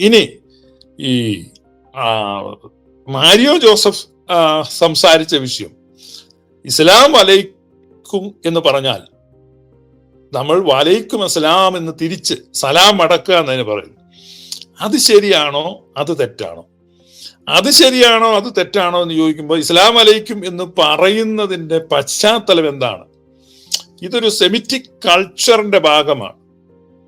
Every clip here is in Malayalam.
ഇനി ഈ മാരിയോ ജോസഫ് സംസാരിച്ച വിഷയം ഇസ്ലാം വലൈക്കും എന്ന് പറഞ്ഞാൽ നമ്മൾ വലൈക്കും അസ്ലാം എന്ന് തിരിച്ച് സലാം അടക്കുക എന്നതിന് പറയുന്നു. അത് ശരിയാണോ? അത് തെറ്റാണോ? അത് ശരിയാണോ? അത് തെറ്റാണോ എന്ന് ചോദിക്കുമ്പോൾ ഇസ്ലാം അലൈക്കും എന്ന് പറയുന്നതിന്റെ പശ്ചാത്തലം എന്താണ്? ഇതൊരു സെമിറ്റിക് കൾച്ചറിന്റെ ഭാഗമാണ്.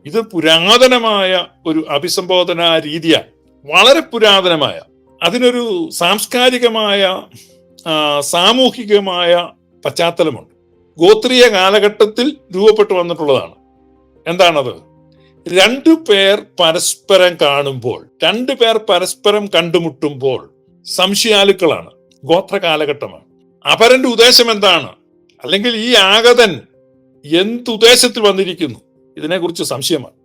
ഇത് പുരാതനമായ ഒരു അഭിസംബോധന രീതിയാണ് വളരെ പുരാതനമായ. അതിനൊരു സാംസ്കാരികമായ സാമൂഹികമായ പശ്ചാത്തലമുണ്ട്. ഗോത്രീയ കാലഘട്ടത്തിൽ രൂപപ്പെട്ടു വന്നിട്ടുള്ളതാണ്. എന്താണത്? രണ്ടു പേർ പരസ്പരം കാണുമ്പോൾ രണ്ടു പേർ പരസ്പരം കണ്ടുമുട്ടുമ്പോൾ സംശയാലുക്കളാണ്. ഗോത്ര കാലഘട്ടമാണ്. അപരന്റെ ഉദ്ദേശം എന്താണ്? അല്ലെങ്കിൽ ഈ ആഗതൻ എന്തുദ്ദേശത്തിൽ വന്നിരിക്കുന്നു? ഇതിനെക്കുറിച്ച് സംശയമാണ്.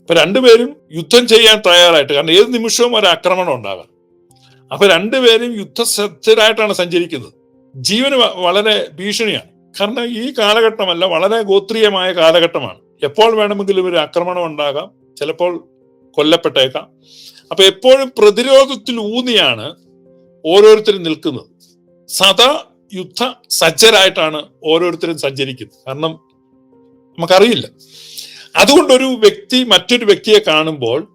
അപ്പൊ രണ്ടുപേരും യുദ്ധം ചെയ്യാൻ തയ്യാറായിട്ട് കാരണം ഏത് നിമിഷവും ഒരു ആക്രമണം ഉണ്ടാകാം അപ്പൊ രണ്ടുപേരും യുദ്ധസജ്ജരായിട്ടാണ് സഞ്ചരിക്കുന്നത്. ജീവന് വളരെ ഭീഷണിയാണ്. കാരണം ഈ കാലഘട്ടമല്ല വളരെ ഗോത്രീയമായ കാലഘട്ടമാണ്. എപ്പോൾ വേണമെങ്കിലും ഒരു ആക്രമണം ഉണ്ടാകാം ചിലപ്പോൾ കൊല്ലപ്പെട്ടേക്കാം. അപ്പൊ എപ്പോഴും പ്രതിരോധത്തിൽ ഊന്നിയാണ് ഓരോരുത്തരും നിൽക്കുന്നത്. സദാ യുദ്ധ സജ്ജരായിട്ടാണ് ഓരോരുത്തരും സഞ്ചരിക്കുന്നത്. കാരണം നമുക്കറിയില്ല. അതുകൊണ്ടൊരു വ്യക്തി മറ്റൊരു വ്യക്തിയെ കാണുമ്പോൾ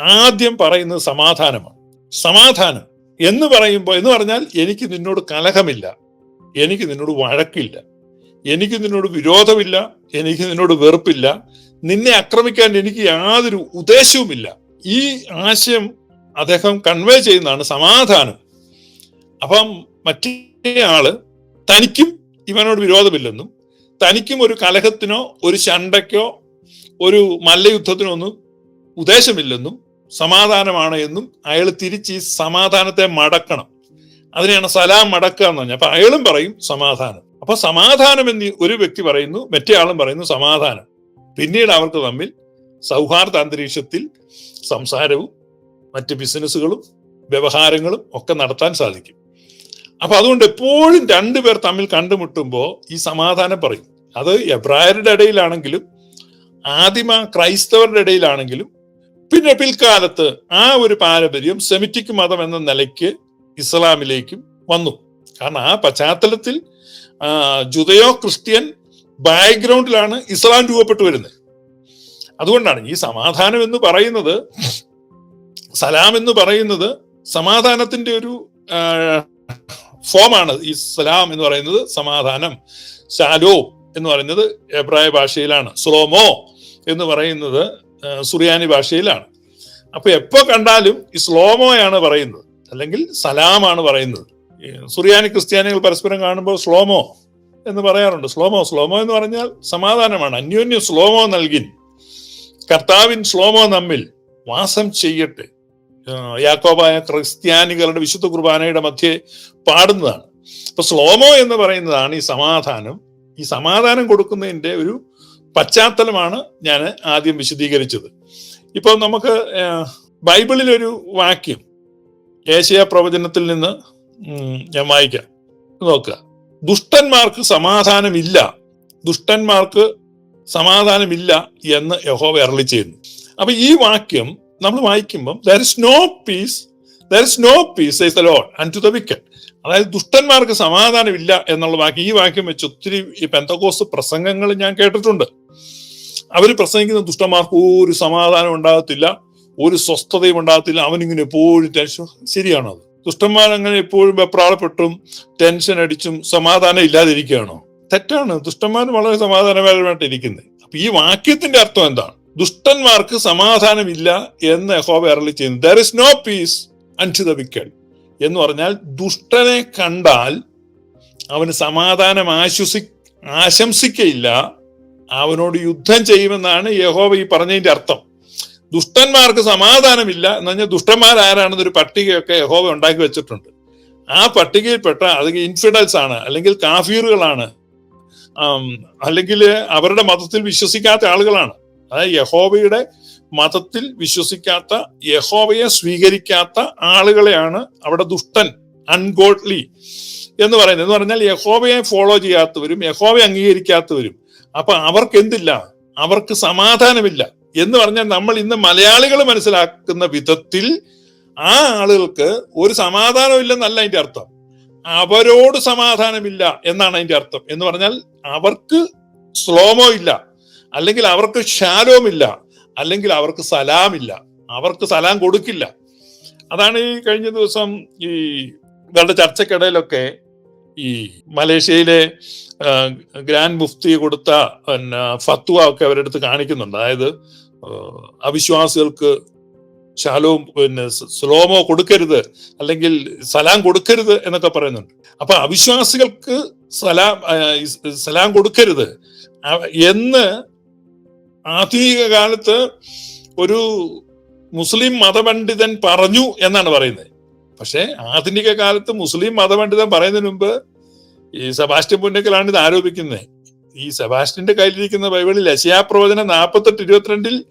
ആദ്യം പറയുന്നത് സമാധാനമാണ്. സമാധാനം എന്ന് പറയുമ്പോൾ എന്ന് പറഞ്ഞാൽ എനിക്ക് നിന്നോട് കലഹമില്ല. എനിക്ക് നിന്നോട് വഴക്കില്ല. എനിക്ക് നിന്നോട് വിരോധമില്ല. എനിക്ക് നിന്നോട് വെറുപ്പില്ല. നിന്നെ ആക്രമിക്കാൻ എനിക്ക് യാതൊരു ഉദ്ദേശവുമില്ല. ഈ ആശയം അദ്ദേഹം കൺവേ ചെയ്യുന്നതാണ് സമാധാനം. അപ്പം മറ്റേ ആൾ തനിക്കും ഇവനോട് വിരോധമില്ലെന്നും തനിക്കും ഒരു കലഹത്തിനോ ഒരു ശണ്ടയ്ക്കോ ഒരു മല്ലയുദ്ധത്തിനൊന്നും ഉദ്ദേശമില്ലെന്നും സമാധാനമാണ് എന്നും അയാൾ തിരിച്ച് ഈ സമാധാനത്തെ മടക്കണം. അതിനെയാണ് സലാം മടക്കുക എന്ന് പറഞ്ഞാൽ അപ്പൊ അയാളും പറയും സമാധാനം. അപ്പൊ സമാധാനം എന്ന് ഒരു വ്യക്തി പറയുന്നു മറ്റേ ആളും പറയുന്നു സമാധാനം. പിന്നീട് അവർക്ക് തമ്മിൽ സൗഹാർദ്ദ അന്തരീക്ഷത്തിൽ സംസാരവും മറ്റ് ബിസിനസ്സുകളും വ്യവഹാരങ്ങളും ഒക്കെ നടത്താൻ സാധിക്കും. അപ്പൊ അതുകൊണ്ട് എപ്പോഴും രണ്ടുപേർ തമ്മിൽ കണ്ടുമുട്ടുമ്പോൾ ഈ സമാധാനം പറയും. അത് എബ്രായരുടെ ഇടയിലാണെങ്കിലും ആദിമ ക്രൈസ്തവരുടെ ഇടയിലാണെങ്കിലും പിന്നെ പിൽക്കാലത്ത് ആ ഒരു പാരമ്പര്യം സെമിറ്റിക് മതം എന്ന നിലയ്ക്ക് ഇസ്ലാമിലേക്കും വന്നു. കാരണം ആ പശ്ചാത്തലത്തിൽ ജുദയോ ക്രിസ്ത്യൻ ബാക്ക്ഗ്രൗണ്ടിലാണ് ഇസ്ലാം രൂപപ്പെട്ടു വരുന്നത്. അതുകൊണ്ടാണ് ഈ സമാധാനം എന്ന് പറയുന്നത് സലാം എന്ന് പറയുന്നത് സമാധാനത്തിന്റെ ഒരു ഫോമാണ്. ഈ സലാം എന്ന് പറയുന്നത് സമാധാനം. ശാലോ. എന്ന് പറയുന്നത് എബ്രായ ഭാഷയിലാണ്. സ്ലോമോ എന്ന് പറയുന്നത് സുറിയാനി ഭാഷയിലാണ്. അപ്പൊ എപ്പോ കണ്ടാലും ഈ സ്ലോമോയാണ് പറയുന്നത്. അല്ലെങ്കിൽ സലാമാണ് പറയുന്നത്. സുറിയാനി ക്രിസ്ത്യാനികൾ പരസ്പരം കാണുമ്പോൾ സ്ലോമോ എന്ന് പറയാറുണ്ട്. സ്ലോമോ സ്ലോമോ എന്ന് പറഞ്ഞാൽ സമാധാനമാണ്. അന്യോന്യം സ്ലോമോ നൽകിൻ. കർത്താവിൻ സ്ലോമോ നമ്മിൽ വാസം ചെയ്യട്ടെ. യാക്കോബായ ക്രിസ്ത്യാനികളുടെ വിശുദ്ധ കുർബാനയുടെ മധ്യേ പാടുന്നതാണ്. അപ്പൊ സ്ലോമോ എന്ന് പറയുന്നതാണ് ഈ സമാധാനം. ഈ സമാധാനം കൊടുക്കുന്നതിന്റെ ഒരു പശ്ചാത്തലമാണ് ഞാൻ ആദ്യം വിശദീകരിച്ചത്. ഇപ്പോൾ നമുക്ക് ബൈബിളിലൊരു വാക്യം ഏഷ്യ പ്രവചനത്തിൽ നിന്ന് ഞാൻ വായിക്കാം. നോക്കുക. ദുഷ്ടന്മാർക്ക് സമാധാനമില്ല. ദുഷ്ടന്മാർക്ക് സമാധാനമില്ല എന്ന് യഹോവ അരളി ചെയ്യുന്നു അപ്പൊ ഈ വാക്യം നമ്മൾ വായിക്കുമ്പം there is no peace there is no peace is the Lord and to the wicked അതായത് ദുഷ്ടന്മാർക്ക് സമാധാനമില്ല എന്നുള്ള വാക്യം ഈ വാക്യം വെച്ച് ഒത്തിരി ഈ പെന്തകോസ് പ്രസംഗങ്ങൾ ഞാൻ കേട്ടിട്ടുണ്ട്. അവർ പ്രസംഗിക്കുന്ന ദുഷ്ടന്മാർക്ക് ഒരു സമാധാനം ഉണ്ടാകത്തില്ല ഒരു സ്വസ്ഥതയും ഉണ്ടാകത്തില്ല അവനിങ്ങനെ എപ്പോഴും ടെൻഷൻ. ശരിയാണോ അത്? ദുഷ്ടന്മാർ അങ്ങനെ എപ്പോഴും വെപ്രാളപ്പെട്ടും ടെൻഷൻ അടിച്ചും സമാധാനം ഇല്ലാതിരിക്കുകയാണോ? തെറ്റാണ്. ദുഷ്ടന്മാർ വളരെ സമാധാനപരമായിട്ട് ഇരിക്കുന്നത്. അപ്പൊ ഈ വാക്യത്തിന്റെ അർത്ഥം എന്താണ്? ദുഷ്ടന്മാർക്ക് സമാധാനമില്ല എന്ന് ഹോബ് അരളി ചെയ്യുന്നു. There is no peace unto the എന്ന് പറഞ്ഞാൽ ദുഷ്ടനെ കണ്ടാൽ അവന് സമാധാനം ആശ്വസി ആശംസിക്കയില്ല. അവനോട് യുദ്ധം ചെയ്യുമെന്നാണ് യഹോവ ഈ പറഞ്ഞതിന്റെ അർത്ഥം. ദുഷ്ടന്മാർക്ക് സമാധാനമില്ല എന്ന് പറഞ്ഞാൽ ദുഷ്ടന്മാർ ആരാണെന്നൊരു പട്ടികയൊക്കെ യഹോവ ഉണ്ടാക്കി വെച്ചിട്ടുണ്ട്. ആ പട്ടികയിൽപ്പെട്ട അത് ഇൻഫിഡൽസ് ആണ് അല്ലെങ്കിൽ കാഫീറുകളാണ് അല്ലെങ്കിൽ അവരുടെ മതത്തിൽ വിശ്വസിക്കാത്ത ആളുകളാണ്. അതായത് യഹോവയുടെ മതത്തിൽ വിശ്വസിക്കാത്ത യഹോവയെ സ്വീകരിക്കാത്ത ആളുകളെയാണ് അവിടെ ദുഷ്ടൻ അൺഗോഡ്ലി എന്ന് പറയുന്നത്. എന്ന് പറഞ്ഞാൽ യഹോവയെ ഫോളോ ചെയ്യാത്തവരും യഹോവയെ അംഗീകരിക്കാത്തവരും. അപ്പൊ അവർക്ക് എന്തില്ല അവർക്ക് സമാധാനമില്ല. എന്ന് പറഞ്ഞാൽ നമ്മൾ ഇന്ന് മലയാളികൾ മനസ്സിലാക്കുന്ന വിധത്തിൽ ആ ആളുകൾക്ക് ഒരു സമാധാനം ഇല്ലെന്നല്ല അതിന്റെ അർത്ഥം. അവരോട് സമാധാനമില്ല എന്നാണ് അതിന്റെ അർത്ഥം. എന്ന് പറഞ്ഞാൽ അവർക്ക് സ്ലോമോ ഇല്ല. അല്ലെങ്കിൽ അവർക്ക് ഷാലോമില്ല അല്ലെങ്കിൽ അവർക്ക് സലാമില്ല. അവർക്ക് സലാം കൊടുക്കില്ല. അതാണ് ഈ കഴിഞ്ഞ ദിവസം ഈ ഇവരുടെ ചർച്ചക്കിടയിലൊക്കെ ഈ മലേഷ്യയിലെ ഗ്രാൻഡ് മുഫ്തി കൊടുത്ത പിന്നെ ഫത്വ ഒക്കെ അവരുടെ അടുത്ത് കാണിക്കുന്നുണ്ട്. അതായത് അവിശ്വാസികൾക്ക് ശാലവും പിന്നെ സ്ലോമോ കൊടുക്കരുത് അല്ലെങ്കിൽ സലാം കൊടുക്കരുത് എന്നൊക്കെ പറയുന്നുണ്ട്. അപ്പൊ അവിശ്വാസികൾക്ക് സലാം സലാം കൊടുക്കരുത്. എന്ന് ആധുനിക കാലത്ത് ഒരു മുസ്ലിം മതപണ്ഡിതൻ പറഞ്ഞു എന്നാണ് പറയുന്നത്. പക്ഷേ ആധുനിക കാലത്ത് മുസ്ലിം മതപണ്ഡിതൻ പറയുന്നതിന് മുമ്പ് ഈ സെബാസ്റ്റ്യൻ പുന്നക്കലാണ് ഇത് ആരോപിക്കുന്നത്. ഈ സെബാസ്റ്റ്യന്റെ കയ്യിലിരിക്കുന്ന ബൈബിളിൽ ലശയാപ്രവചനം നാൽപ്പത്തെട്ട് ഇരുപത്തിരണ്ടിൽ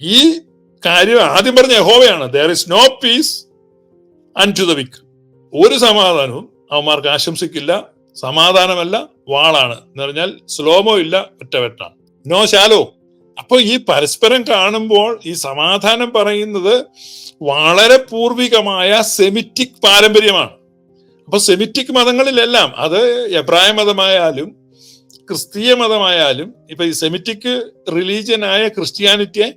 ഈ കാര്യം ആദ്യം പറഞ്ഞ യഹോവയാണ്. There is no peace to the wicked ഒരു സമാധാനവും അവന്മാർക്ക് ആശംസിക്കില്ല സമാധാനമല്ല വാളാണ്. എന്ന് പറഞ്ഞാൽ സ്ലോമോ ഇല്ല ഒറ്റവെട്ടാണ്. നോ ശാലോ അപ്പൊ ഈ പരസ്പരം കാണുമ്പോൾ ഈ സമാധാനം പറയുന്നത് വളരെ പൂർവികമായ സെമിറ്റിക് പാരമ്പര്യമാണ്. അപ്പൊ സെമിറ്റിക് മതങ്ങളിലെല്ലാം അത് എബ്രായ മതമായാലും ക്രിസ്തീയ മതമായാലും ഇപ്പൊ ഈ സെമിറ്റിക് റിലീജിയനായ ക്രിസ്ത്യാനിറ്റിയെ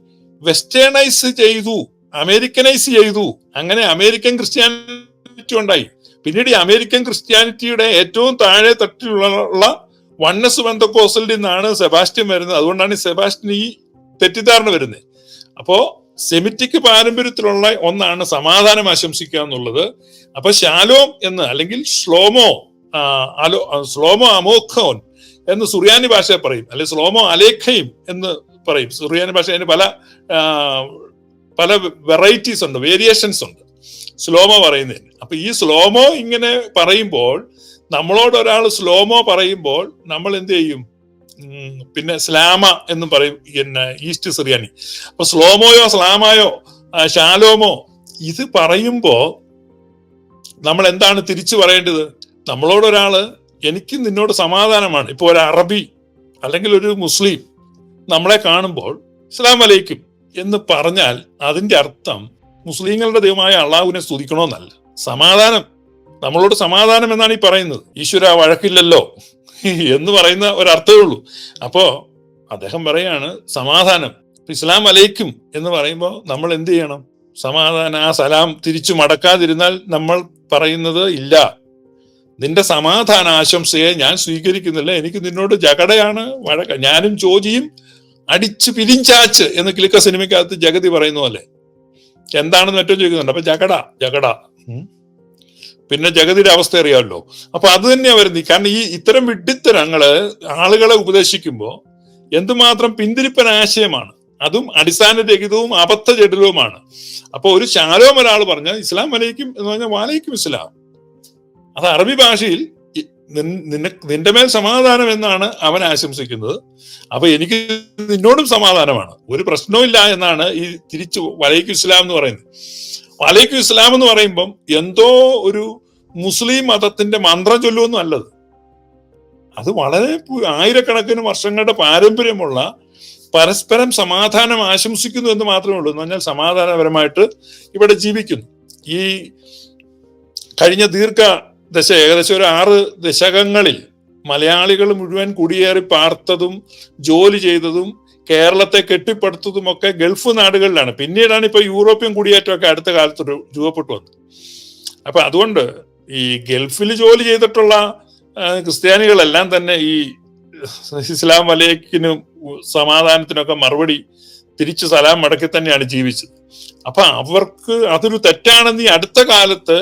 വെസ്റ്റേണൈസ് ചെയ്തു അമേരിക്കനൈസ് ചെയ്തു. അങ്ങനെ അമേരിക്കൻ ക്രിസ്ത്യാനിറ്റി ഉണ്ടായി. പിന്നീട് ഈ അമേരിക്കൻ ക്രിസ്ത്യാനിറ്റിയുടെ ഏറ്റവും താഴെ തട്ടിലുള്ള വണ്ണസ് ബന്ധക്കോസലിൽ നിന്നാണ് സെബാസ്റ്റ്യൻ വരുന്നത്. അതുകൊണ്ടാണ് സെബാസ്റ്റ്യൻ ഈ തെറ്റിദ്ധാരണ വരുന്നത് അപ്പോ സെമിറ്റിക് പാരമ്പര്യത്തിലുള്ള ഒന്നാണ് സമാധാനം ആശംസിക്കുക എന്നുള്ളത്. അപ്പൊ ശാലോം എന്ന് അല്ലെങ്കിൽ ശ്ലോമോ അലോ ശ്ലോമോ അമോഖോൻ എന്ന് സുറിയാനി ഭാഷ പറയും. അല്ലെ ശ്ലോമോ അലേഖയും എന്ന് പറയും. സുറിയാനി ഭാഷ അതിന് പല പല വെറൈറ്റീസ് ഉണ്ട് വേരിയേഷൻസ് ഉണ്ട്. സ്ലോമോ പറയുന്നതിന്. അപ്പൊ ഈ സ്ലോമോ ഇങ്ങനെ പറയുമ്പോൾ നമ്മളോട് ഒരാൾ സ്ലോമോ പറയുമ്പോൾ നമ്മൾ എന്ത് ചെയ്യും? പിന്നെ സ്ലാമ എന്നും പറയും പിന്നെ ഈസ്റ്റ് സിറിയാനി. അപ്പൊ സ്ലോമോയോ സ്ലാമായോ ശാലോമോ ഇത് പറയുമ്പോ നമ്മൾ എന്താണ് തിരിച്ചു പറയേണ്ടത്? നമ്മളോട് ഒരാൾ എനിക്ക് നിന്നോട് സമാധാനമാണ്. ഇപ്പൊ ഒരു അറബി അല്ലെങ്കിൽ ഒരു മുസ്ലിം നമ്മളെ കാണുമ്പോൾ ഇസ്ലാം അലൈക്കും എന്ന് പറഞ്ഞാൽ അതിന്റെ അർത്ഥം മുസ്ലിങ്ങളുടെ ദൈവമായ അള്ളാഹുവിനെ സ്തുതിക്കണമെന്നല്ല സമാധാനം. നമ്മളോട് സമാധാനം എന്നാണ് ഈ പറയുന്നത്. ഈശ്വര വഴക്കില്ലല്ലോ എന്ന് പറയുന്ന ഒരർത്ഥമേ ഉള്ളൂ. അപ്പോ അദ്ദേഹം പറയാണ് സമാധാനം ഇസ്ലാം അലൈക്കും എന്ന് പറയുമ്പോൾ നമ്മൾ എന്ത് ചെയ്യണം? സമാധാനം ആ സലാം തിരിച്ചു മടക്കാതിരുന്നാൽ നമ്മൾ പറയുന്നത് ഇല്ല. നിന്റെ സമാധാന ആശംസയെ ഞാൻ സ്വീകരിക്കുന്നില്ല. എനിക്ക് നിന്നോട് ജഗടയാണ് വഴക്ക ഞാനും ചോദിയും അടിച്ച് പിരിഞ്ചാച്ച് എന്ന് ക്ലിക്ക സിനിമയ്ക്കകത്ത് ജഗതി പറയുന്ന പോലെ. എന്താണെന്ന് ഏറ്റവും ചോദിക്കുന്നുണ്ട്. അപ്പൊ ജഗട ജഗട. പിന്നെ ജഗതിയുടെ അവസ്ഥ അറിയാമല്ലോ. അപ്പൊ അത് തന്നെയാ വരുന്നത് കാരണം ഈ ഇത്തരം വിഡ്ഢിത്തരങ്ങൾ ആളുകളെ ഉപദേശിക്കുമ്പോൾ എന്തുമാത്രം പിന്തിരിപ്പൻ ആശയമാണ്. അതും അടിസ്ഥാനരഹിതവും അബദ്ധജടിലവുമാണ്. അപ്പൊ ഒരു ശാലോം ഒരാൾ പറഞ്ഞാൽ ഇസ്ലാം വലയിക്കും എന്ന് പറഞ്ഞാൽ വാലയിക്കും ഇസ്ലാം. അത് അറബി ഭാഷയിൽ നിന്നെ നിന്റെ മേൽ സമാധാനം എന്നാണ് അവൻ ആശംസിക്കുന്നത്. അപ്പൊ എനിക്ക് നിന്നോടും സമാധാനമാണ്. ഒരു പ്രശ്നവും ഇല്ല എന്നാണ് ഈ തിരിച്ചു വലയിക്കും ഇസ്ലാം എന്ന് പറയുന്നത്. വലൈക്കും ഇസ്ലാം എന്ന് പറയുമ്പം എന്തോ ഒരു മുസ്ലിം മതത്തിന്റെ മന്ത്രം ചൊല്ലുമെന്നും അല്ലത് അത് വളരെ ആയിരക്കണക്കിന് വർഷങ്ങളുടെ പാരമ്പര്യമുള്ള പരസ്പരം സമാധാനം ആശംസിക്കുന്നു എന്ന് മാത്രമേ ഉള്ളൂ. എന്ന് പറഞ്ഞാൽ സമാധാനപരമായിട്ട് ഇവിടെ ജീവിക്കുന്നു. ഈ കഴിഞ്ഞ ദീർഘ ദശ ഏകദേശം ഒരു ആറ് ദശകങ്ങളിൽ മലയാളികൾ മുഴുവൻ കുടിയേറി പാർത്തതും ജോലി ചെയ്തതും കേരളത്തെ കെട്ടിപ്പടുത്തതും ഒക്കെ ഗൾഫ് നാടുകളിലാണ്. പിന്നീടാണ് ഇപ്പൊ യൂറോപ്യൻ കുടിയേറ്റമൊക്കെ അടുത്ത കാലത്ത് രൂപപ്പെട്ടു വന്നത്. അപ്പൊ അതുകൊണ്ട് ഈ ഗൾഫിൽ ജോലി ചെയ്തിട്ടുള്ള ക്രിസ്ത്യാനികളെല്ലാം തന്നെ ഈ ഇസ്ലാം വലയക്കിനും സമാധാനത്തിനൊക്കെ മറുപടി തിരിച്ചു സലാം മടക്കി തന്നെയാണ് ജീവിച്ചത്. അപ്പൊ അവർക്ക് അതൊരു തെറ്റാണെന്ന് ഈ അടുത്ത കാലത്ത്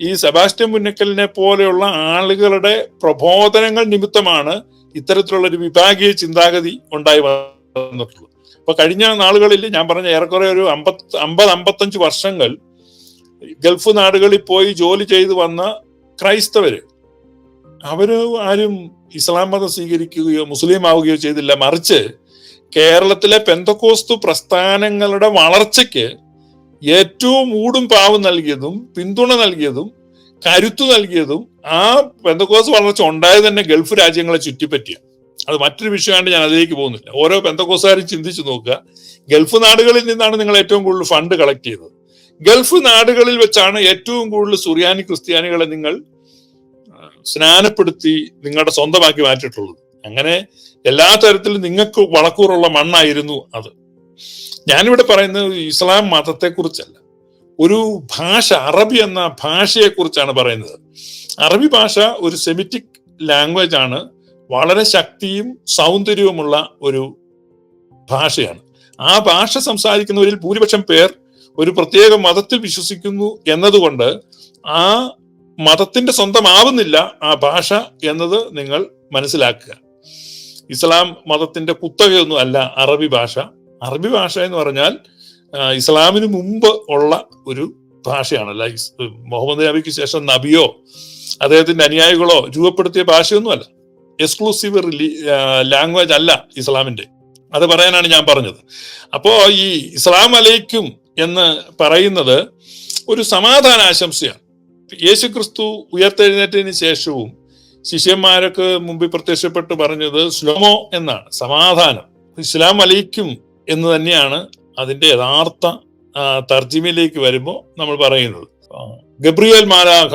ഈ സെബാസ്റ്റ്യൻ മുന്നക്കലിനെ പോലെയുള്ള ആളുകളുടെ പ്രബോധനങ്ങൾ നിമിത്തമാണ് ഇത്തരത്തിലുള്ള ഒരു വിഭാഗീയ ചിന്താഗതി ഉണ്ടായി വന്നിട്ടുള്ളത്. അപ്പൊ കഴിഞ്ഞ നാളുകളിൽ ഞാൻ പറഞ്ഞ ഏറെക്കുറെ ഒരു അമ്പത് അമ്പത് അമ്പത്തഞ്ച് വർഷങ്ങൾ ഗൾഫ് നാടുകളിൽ പോയി ജോലി ചെയ്തു വന്ന ക്രൈസ്തവര്. അവർ ആരും ഇസ്ലാം മതം സ്വീകരിക്കുകയോ മുസ്ലിം ആവുകയോ ചെയ്തില്ല. മറിച്ച് കേരളത്തിലെ പെന്തക്കോസ്തു പ്രസ്ഥാനങ്ങളുടെ വളർച്ചയ്ക്ക് ഏറ്റവും ഊടും പാവും നൽകിയതും പിന്തുണ നൽകിയതും കരുത്തു നൽകിയതും ആ പെന്തക്കോസ് വളർച്ച ഉണ്ടായത് തന്നെ ഗൾഫ് രാജ്യങ്ങളെ ചുറ്റിപ്പറ്റിയ. അത് മറ്റൊരു വിഷയമായിട്ട് ഞാൻ അതിലേക്ക് പോകുന്നില്ല. ഓരോ ബന്ധക്കോസാരും ചിന്തിച്ചു നോക്കുക. ഗൾഫ് നാടുകളിൽ നിന്നാണ് നിങ്ങൾ ഏറ്റവും കൂടുതൽ ഫണ്ട് കളക്ട് ചെയ്തത് ഗൾഫ് നാടുകളിൽ വെച്ചാണ് ഏറ്റവും കൂടുതൽ സുറിയാനി ക്രിസ്ത്യാനികളെ നിങ്ങൾ സ്നാനപ്പെടുത്തി നിങ്ങളുടെ സ്വന്തമാക്കി മാറ്റിയിട്ടുള്ളത്. അങ്ങനെ എല്ലാ തരത്തിലും നിങ്ങൾക്ക് വളക്കൂറുള്ള മണ്ണായിരുന്നു അത്. ഞാനിവിടെ പറയുന്നത് ഇസ്ലാം മതത്തെക്കുറിച്ചല്ല. ഒരു ഭാഷ അറബി എന്ന ഭാഷയെക്കുറിച്ചാണ് പറയുന്നത്. അറബി ഭാഷ ഒരു സെമിറ്റിക് ലാംഗ്വേജ് ആണ് വളരെ ശക്തിയും സൗന്ദര്യവുമുള്ള ഒരു ഭാഷയാണ്. ആ ഭാഷ സംസാരിക്കുന്നവരിൽ ഭൂരിപക്ഷം പേർ ഒരു പ്രത്യേക മതത്തിൽ വിശ്വസിക്കുന്നു എന്നതുകൊണ്ട് ആ മതത്തിന്റെ സ്വന്തമാവുന്നില്ല ആ ഭാഷ എന്നത് നിങ്ങൾ മനസ്സിലാക്കുക. ഇസ്ലാം മതത്തിന്റെ കുത്തകയൊന്നും അല്ല അറബി ഭാഷ. അറബി ഭാഷ എന്ന് പറഞ്ഞാൽ ഇസ്ലാമിന് മുമ്പ് ഉള്ള ഒരു ഭാഷയാണ്. അല്ല മുഹമ്മദ് നബിക്ക് ശേഷം നബിയോ അദ്ദേഹത്തിന്റെ അനുയായികളോ രൂപപ്പെടുത്തിയ ഭാഷയൊന്നുമല്ല. എക്സ്ക്ലൂസീവ് ലാംഗ്വേജ് അല്ല ഇസ്ലാമിന്റെ. അത് പറയാനാണ് ഞാൻ പറഞ്ഞത്. അപ്പോ ഈ ഇസ്ലാം അലൈക്കും എന്ന് പറയുന്നത് ഒരു സമാധാന ആശംസയാണ് യേശു ക്രിസ്തു ഉയർത്തെഴുന്നേറ്റതിന് ശേഷവും ശിഷ്യന്മാരൊക്കെ മുമ്പിൽ പ്രത്യക്ഷപ്പെട്ട് പറഞ്ഞത് സ്ലോമോ എന്നാണ് സമാധാനം. ഇസ്ലാം അലൈക്കും എന്ന് തന്നെയാണ് അതിന്റെ യഥാർത്ഥ തർജിമയിലേക്ക് വരുമ്പോൾ നമ്മൾ പറയുന്നത്. ഗബ്രിയേൽ മാലാഖ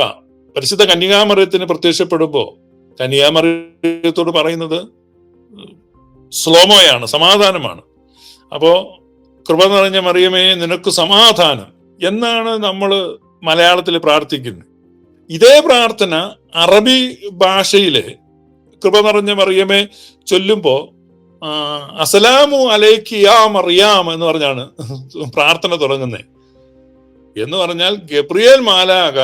പരിശുദ്ധ കന്യകാമറിയത്തിന് പ്രത്യക്ഷപ്പെടുമ്പോൾ കന്യാമറിയത്തോട് പറയുന്നത് സ്ലോമോയാണ് സമാധാനമാണ്. അപ്പോ കൃപ നിറഞ്ഞ മറിയമേ നിനക്ക് സമാധാനം. എന്നാണ് നമ്മൾ മലയാളത്തിൽ പ്രാർത്ഥിക്കുന്നത്. ഇതേ പ്രാർത്ഥന അറബി ഭാഷയിലെ കൃപ നിറഞ്ഞ മറിയമേ ചൊല്ലുമ്പോ ആ, അസലാമു അലൈക്ക് യാ മറിയാം എന്ന് പറഞ്ഞാണ് പ്രാർത്ഥന തുടങ്ങുന്നത്. എന്ന് പറഞ്ഞാൽ ഗബ്രിയേൽ മാലാക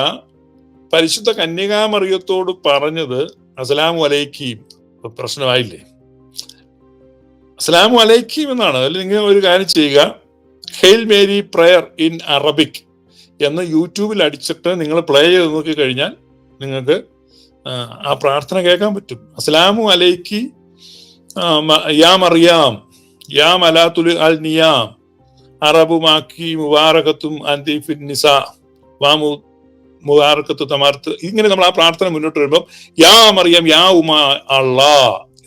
പരിശുദ്ധ കന്യകാമറിയത്തോട് പറഞ്ഞത് അസലാമു അലൈക്കീം. പ്രശ്നമായില്ലേ? അസ്സലാമു അലൈക്കും എന്നാണ്. നിങ്ങൾ ഒരു കാര്യം ചെയ്യുക. Hail Mary prayer in Arabic എന്ന് യൂട്യൂബിൽ അടിച്ചിട്ട് നിങ്ങൾ പ്ലേ ചെയ്ത് നോക്കി കഴിഞ്ഞാൽ നിങ്ങൾക്ക് ആ, പ്രാർത്ഥന കേൾക്കാൻ പറ്റും. അസ്സലാമു അലൈക്കി യാം അറിയാം യാം അലാത്തുൽ അൽ നിയാം അറബുമാക്കി മുബാറകത്തും അന്തി ഫിൻ നിസ വാമു മുബാറക്കത്തു തമാർത്ത്. ഇങ്ങനെ നമ്മൾ ആ പ്രാർത്ഥന മുന്നോട്ട് വരുമ്പോൾ യാ മറിയം യാ ഉമ അള്ളാ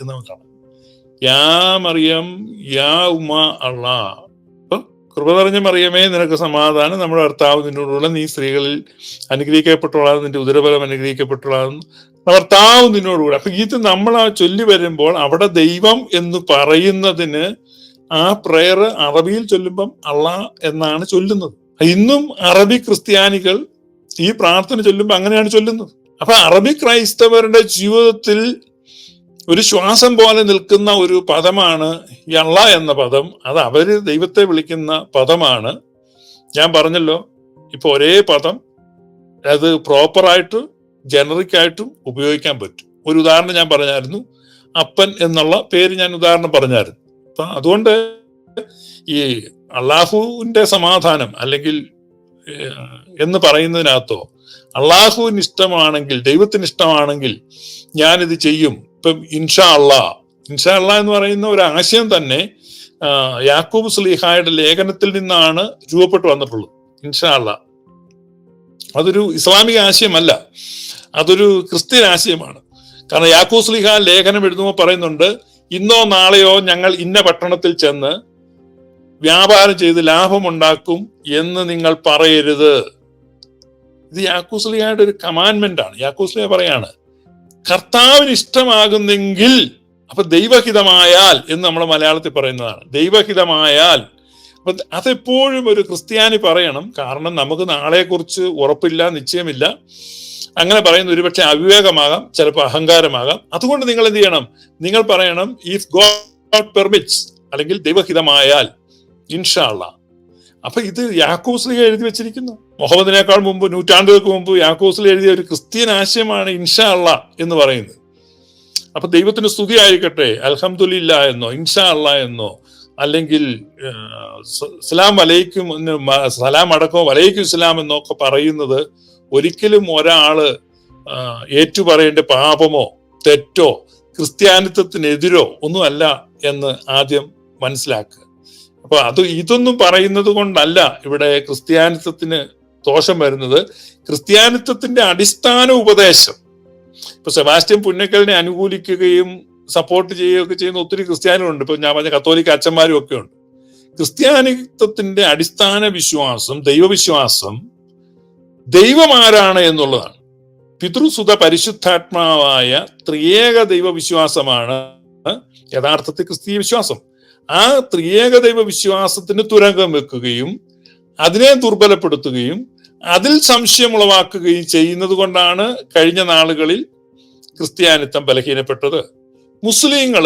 എന്ന് നമുക്ക് കാണാം. യാ മറിയം യാ ഉമ അള്ളാ. അപ്പൊ കൃപ നിറഞ്ഞ മറിയമേ നിനക്ക് സമാധാനം. നമ്മുടെ ഭർത്താവ് നിന്നോടുള്ള നീ സ്ത്രീകളിൽ അനുഗ്രഹിക്കപ്പെട്ടുള്ളതാണ് നിന്റെ ഉദരബലം അനുഗ്രഹിക്കപ്പെട്ടുള്ളതെന്ന് ഭർത്താവ് നിന്നോടുകൂടെ. അപ്പൊ ഇത് നമ്മൾ ആ ചൊല്ലി വരുമ്പോൾ അവിടെ ദൈവം എന്ന് പറയുന്നതിന് ആ പ്രയർ അറബിയിൽ ചൊല്ലുമ്പം അള്ളാ എന്നാണ് ചൊല്ലുന്നത്. ഇന്നും അറബി ക്രിസ്ത്യാനികൾ ഈ പ്രാർത്ഥന ചൊല്ലുമ്പോൾ അങ്ങനെയാണ് ചൊല്ലുന്നത്. അപ്പൊ അറബി ക്രൈസ്തവരുടെ ജീവിതത്തിൽ ഒരു ശ്വാസം പോലെ നിൽക്കുന്ന ഒരു പദമാണ് യള്ള എന്ന പദം. അത് അവർ ദൈവത്തെ വിളിക്കുന്ന പദമാണ്. ഞാൻ പറഞ്ഞല്ലോ ഇപ്പൊ ഒരേ പദം അത് പ്രോപ്പറായിട്ട് ജനറിക് ആയിട്ടും ഉപയോഗിക്കാൻ പറ്റും. ഒരു ഉദാഹരണം ഞാൻ പറഞ്ഞായിരുന്നു അപ്പൻ എന്നുള്ള പേര് ഞാൻ ഉദാഹരണം പറഞ്ഞായിരുന്നു. അപ്പൊ അതുകൊണ്ട് ഈ അള്ളാഹുവിന്റെ സമാധാനം അല്ലെങ്കിൽ എന്ന് പറയുന്നതിനകത്തോ അള്ളാഹുവിന് ഇഷ്ടമാണെങ്കിൽ ദൈവത്തിന് ഇഷ്ടമാണെങ്കിൽ ഞാനിത് ചെയ്യും. ഇപ്പം ഇൻഷാ അള്ളാ. ഇൻഷാ അള്ളാ എന്ന് പറയുന്ന ഒരു ആശയം തന്നെ യാക്കൂബ് സ്ലീഹായുടെ ലേഖനത്തിൽ നിന്നാണ് രൂപപ്പെട്ടു വന്നിട്ടുള്ളത്. ഇൻഷാ അള്ളാ. അതൊരു ഇസ്ലാമിക ആശയമല്ല. അതൊരു ക്രിസ്ത്യൻ ആശയമാണ്. കാരണം യാക്കൂബ് സ്ലീഹ ലേഖനം എഴുതുമ്പോൾ പറയുന്നുണ്ട് ഇന്നോ നാളെയോ ഞങ്ങൾ ഇന്ന പട്ടണത്തിൽ ചെന്ന് വ്യാപാരം ചെയ്ത് ലാഭമുണ്ടാക്കും എന്ന് നിങ്ങൾ പറയരുത്. ഇത് യാക്കൂസ്ലിയായുടെ ഒരു കമാൻമെന്റ് ആണ്. യാക്കൂസ്ലിയ പറയാണ് കർത്താവിന് ഇഷ്ടമാകുന്നെങ്കിൽ അപ്പൊ ദൈവഹിതമായാൽ എന്ന് നമ്മൾ മലയാളത്തിൽ പറയുന്നതാണ്. ദൈവഹിതമായാൽ. അപ്പൊ അതെപ്പോഴും ഒരു ക്രിസ്ത്യാനി പറയണം. കാരണം നമുക്ക് നാളെക്കുറിച്ച് ഉറപ്പില്ല നിശ്ചയമില്ല. അങ്ങനെ പറയുന്ന ഒരുപക്ഷെ അവിവേകമാകാം ചിലപ്പോൾ അഹങ്കാരമാകാം. അതുകൊണ്ട് നിങ്ങൾ എന്ത് ചെയ്യണം? നിങ്ങൾ പറയണം ഇഫ് ഗോഡ് പെർമിറ്റ്സ് അല്ലെങ്കിൽ ദൈവഹിതമായാൽ. ഇൻഷാള്ള അപ്പൊ ഇത് യാക്കൂസ്ലിക എഴുതി വെച്ചിരിക്കുന്നു. മുഹമ്മദിനേക്കാൾ മുമ്പ് നൂറ്റാണ്ടുകൾക്ക് മുമ്പ് യാക്കോസിൽ എഴുതിയ ഒരു ക്രിസ്ത്യൻ ആശയമാണ് ഇൻഷാ അള്ള എന്ന് പറയുന്നത്. അപ്പൊ ദൈവത്തിന് സ്തുതി ആയിരിക്കട്ടെ അൽഹംദുലില്ല എന്നോ ഇൻഷാ അള്ള എന്നോ അല്ലെങ്കിൽ സലാം എന്ന് സലാം അടക്കോ വലൈക്കും ഇസ്ലാം എന്നൊക്കെ പറയുന്നത് ഒരിക്കലും ഒരാൾ ഏറ്റുപറയേണ്ട പാപമോ തെറ്റോ ക്രിസ്ത്യാനിത്വത്തിനെതിരോ ഒന്നുമല്ല എന്ന് ആദ്യം മനസ്സിലാക്കുക. അപ്പൊ അത് ഇതൊന്നും പറയുന്നത് കൊണ്ടല്ല ഇവിടെ ക്രിസ്ത്യാനിത്വത്തിന് ദോഷം വരുന്നത് ക്രിസ്ത്യാനിത്വത്തിന്റെ അടിസ്ഥാന ഉപദേശം. ഇപ്പൊ സെബാസ്റ്റ്യൻ പുന്നക്കലിനെ അനുകൂലിക്കുകയും സപ്പോർട്ട് ചെയ്യുകയൊക്കെ ചെയ്യുന്ന ഒത്തിരി ക്രിസ്ത്യാനികളുണ്ട്. ഇപ്പൊ ഞാൻ പറഞ്ഞ കത്തോലിക്ക അച്ഛന്മാരും ഒക്കെ ഉണ്ട്. ക്രിസ്ത്യാനിത്വത്തിന്റെ അടിസ്ഥാന വിശ്വാസം ദൈവവിശ്വാസം ദൈവം ആരാണ് എന്നുള്ളതാണ്. പിതൃസുത പരിശുദ്ധാത്മാവായ ത്രിയേക ദൈവവിശ്വാസമാണ് യഥാർത്ഥത്തിൽ ക്രിസ്തീയ വിശ്വാസം. ആ ത്രിയേക ദൈവ വിശ്വാസത്തിന് തുരങ്കം വെക്കുകയും അതിനെ ദുർബലപ്പെടുത്തുകയും അതിൽ സംശയമുളവാക്കുകയും ചെയ്യുന്നത് കൊണ്ടാണ് കഴിഞ്ഞ നാളുകളിൽ ക്രിസ്ത്യാനിത്വം ബലഹീനപ്പെട്ടത്. മുസ്ലിങ്ങൾ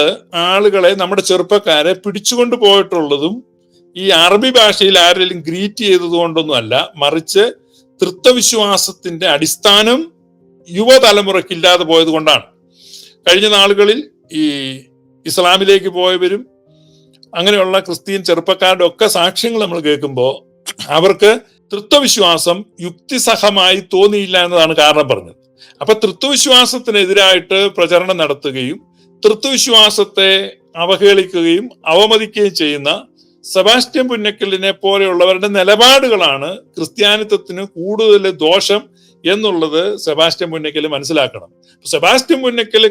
ആളുകളെ നമ്മുടെ ചെറുപ്പക്കാരെ പിടിച്ചുകൊണ്ട് പോയിട്ടുള്ളതും ഈ അറബി ഭാഷയിൽ ആരെങ്കിലും ഗ്രീറ്റ് ചെയ്തത് കൊണ്ടൊന്നുമല്ല മറിച്ച് തൃത്വവിശ്വാസത്തിന്റെ അടിസ്ഥാനം യുവതലമുറയ്ക്ക് ഇല്ലാതെ പോയത് കൊണ്ടാണ്. കഴിഞ്ഞ നാളുകളിൽ ഈ ഇസ്ലാമിലേക്ക് പോയവരും അങ്ങനെയുള്ള ക്രിസ്ത്യൻ ചെറുപ്പക്കാരുടെ ഒക്കെ സാക്ഷ്യങ്ങൾ നമ്മൾ കേൾക്കുമ്പോൾ അവർക്ക് തൃത്വവിശ്വാസം യുക്തിസഹമായി തോന്നിയില്ല എന്നതാണ് കാരണം പറഞ്ഞത്. അപ്പൊ തൃത്വവിശ്വാസത്തിനെതിരായിട്ട് പ്രചരണം നടത്തുകയും തൃത്വവിശ്വാസത്തെ അവഹേളിക്കുകയും അവമതിക്കുകയും ചെയ്യുന്ന സെബാസ്റ്റ്യൻ പുന്നക്കലിനെ പോലെയുള്ളവരുടെ നിലപാടുകളാണ് ക്രിസ്ത്യാനിത്വത്തിന് കൂടുതൽ ദോഷം എന്നുള്ളത് സെബാസ്റ്റ്യൻ പുന്നക്കൽ മനസ്സിലാക്കണം. സെബാസ്റ്റ്യൻ പുന്നക്കൽ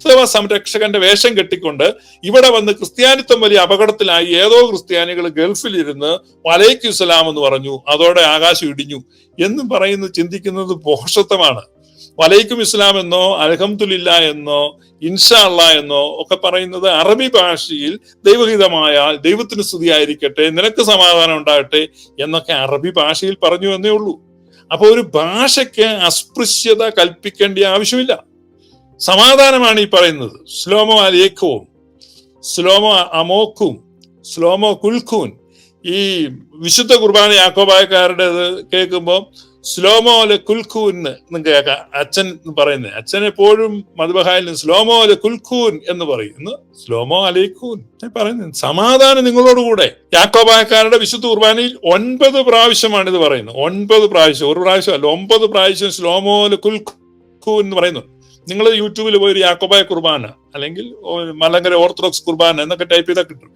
ക്രൈസ്തവ സംരക്ഷകന്റെ വേഷം കെട്ടിക്കൊണ്ട് ഇവിടെ വന്ന് ക്രിസ്ത്യാനിത്വം വലിയ അപകടത്തിലായി ഏതോ ക്രിസ്ത്യാനികൾ ഗൾഫിൽ ഇരുന്ന് വലൈക്കു ഇസ്ലാം എന്ന് പറഞ്ഞു. അതോടെ ആകാശം ഇടിഞ്ഞു. എന്ന് പറയുന്നത് ചിന്തിക്കുന്നത് പോഷത്വമാണ് വലൈക്കും ഇസ്ലാം എന്നോ അലഹമുല്ല എന്നോ ഇൻഷാ അല്ല എന്നോ ഒക്കെ പറയുന്നത് അറബി ഭാഷയിൽ ദൈവഹിതമായ ദൈവത്തിന് സ്തുതിയായിരിക്കട്ടെ നിനക്ക് സമാധാനം ഉണ്ടാകട്ടെ എന്നൊക്കെ അറബി ഭാഷയിൽ പറഞ്ഞു എന്നേ ഉള്ളൂ. അപ്പൊ ഒരു ഭാഷയ്ക്ക് അസ്പൃശ്യത കൽപ്പിക്കേണ്ട ആവശ്യമില്ല. സമാധാനമാണ് ഈ പറയുന്നത്. സ്ലോമോ അലേഖവും സ്ലോമോ അമോക്കും സ്ലോമോ കുൽഖൂൻ ഈ വിശുദ്ധ കുർബാന യാക്കോബായക്കാരുടെ കേൾക്കുമ്പോൾ സ്ലോമോലെ കുൽഖൂൻ എന്ന് കേൾക്കാം. അച്ഛൻ എന്ന് പറയുന്നത്. അച്ഛൻ എപ്പോഴും മധുബഹായിൽ സ്ലോമോലെ കുൽഖൂൻ എന്ന് പറയുന്നു സ്ലോമോ അലേഖൂൻ പറയുന്നു സമാധാനം നിങ്ങളോടുകൂടെ യാക്കോബായക്കാരുടെ വിശുദ്ധ കുർബാനയിൽ ഒൻപത് പ്രാവശ്യമാണ് ഇത് പറയുന്നത്. ഒൻപത് പ്രാവശ്യം. ഒരു പ്രാവശ്യം അല്ല ഒമ്പത് പ്രാവശ്യം സ്ലോമോലെ കുൽഖൂൻ എന്ന് പറയുന്നു. നിങ്ങൾ യൂട്യൂബിൽ പോയി ഒരു യാക്കോബായ കുർബാന അല്ലെങ്കിൽ മലങ്കര ഓർത്തഡോക്സ് കുർബാന എന്നൊക്കെ ടൈപ്പ് ചെയ്താൽ കിട്ടും.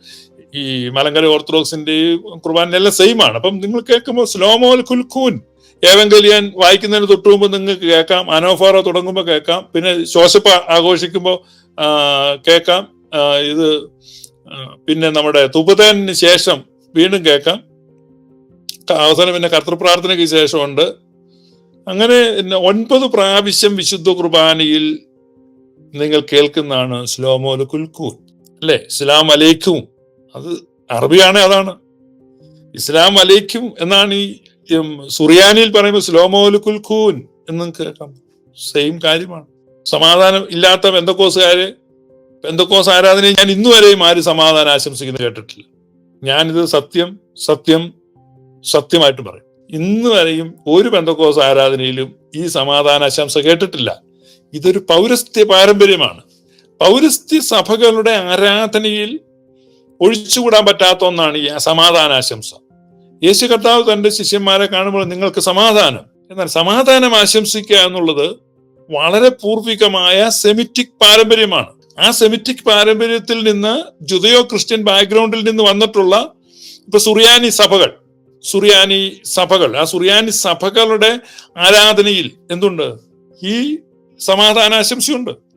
ഈ മലങ്കര ഓർത്തഡോക്സിന്റെ കുർബാന എല്ലാം സെയിം ആണ്. അപ്പം നിങ്ങൾ കേൾക്കുമ്പോൾ സ്ലോമോൽ കുൽഖൂൻ ഏവങ്കലിയൻ വായിക്കുന്നതിന് തൊട്ട് മുമ്പ് നിങ്ങൾക്ക് കേൾക്കാം അനോഫാറ തുടങ്ങുമ്പോൾ കേൾക്കാം പിന്നെ ശോശപ്പ ആഘോഷിക്കുമ്പോൾ കേൾക്കാം ഇത് പിന്നെ നമ്മുടെ തുപ്പുതേനു ശേഷം വീണ്ടും കേൾക്കാം. അവസാനം പിന്നെ കർത്തൃപ്രാർത്ഥനയ്ക്ക് ശേഷമുണ്ട്. അങ്ങനെ ഒൻപത് പ്രാവശ്യം വിശുദ്ധ കുർബാനയിൽ നിങ്ങൾ കേൾക്കുന്നതാണ് സ്ലോമോൽ കുൽക്കൂൻ അല്ലെ? ഇസ്ലാം അലൈക്കും. അത് അറബിയാണ് അതാണ്. ഇസ്ലാം അലൈക്കും എന്നാണ് ഈ സുറിയാനിയിൽ പറയുമ്പോൾ സ്ലോമോൽ കുൽക്കൂൻ എന്നും കേൾക്കാം. സെയിം കാര്യമാണ്. സമാധാനം ഇല്ലാത്ത ബന്ധക്കോസുകാര് ബന്ധക്കോസ് ആരാധനയെ ഞാൻ ഇന്നുവരെയും ആരും സമാധാനം ആശംസിക്കുന്നത് കേട്ടിട്ടില്ല. ഞാനിത് സത്യം സത്യം സത്യമായിട്ട് പറയും. ഇന്ന് വരെയും ഒരു ബന്ധക്കോസ് ആരാധനയിലും ഈ സമാധാന ആശംസ കേട്ടിട്ടില്ല. ഇതൊരു പൗരസ്ത്യ പാരമ്പര്യമാണ്. പൗരസ്ത്യ സഭകളുടെ ആരാധനയിൽ ഒഴിച്ചുകൂടാൻ പറ്റാത്ത ഒന്നാണ് ഈ സമാധാനാശംസ യേശു കർത്താവ് തന്റെ ശിഷ്യന്മാരെ കാണുമ്പോൾ നിങ്ങൾക്ക് സമാധാനം. എന്നാൽ സമാധാനം ആശംസിക്കുക എന്നുള്ളത് വളരെ പൂർവികമായ സെമിറ്റിക് പാരമ്പര്യമാണ്. ആ സെമിറ്റിക് പാരമ്പര്യത്തിൽ നിന്ന് ജുദയോ ക്രിസ്ത്യൻ ബാക്ക്ഗ്രൗണ്ടിൽ നിന്ന് വന്നിട്ടുള്ള ഇപ്പൊ സുറിയാനി സഭകൾ സുറിയാനി സഭകൾ. ആ സുറിയാനി സഭകളുടെ ആരാധനയിൽ എന്തുണ്ട്? ഈ സമാധാനാശംസയുണ്ട്.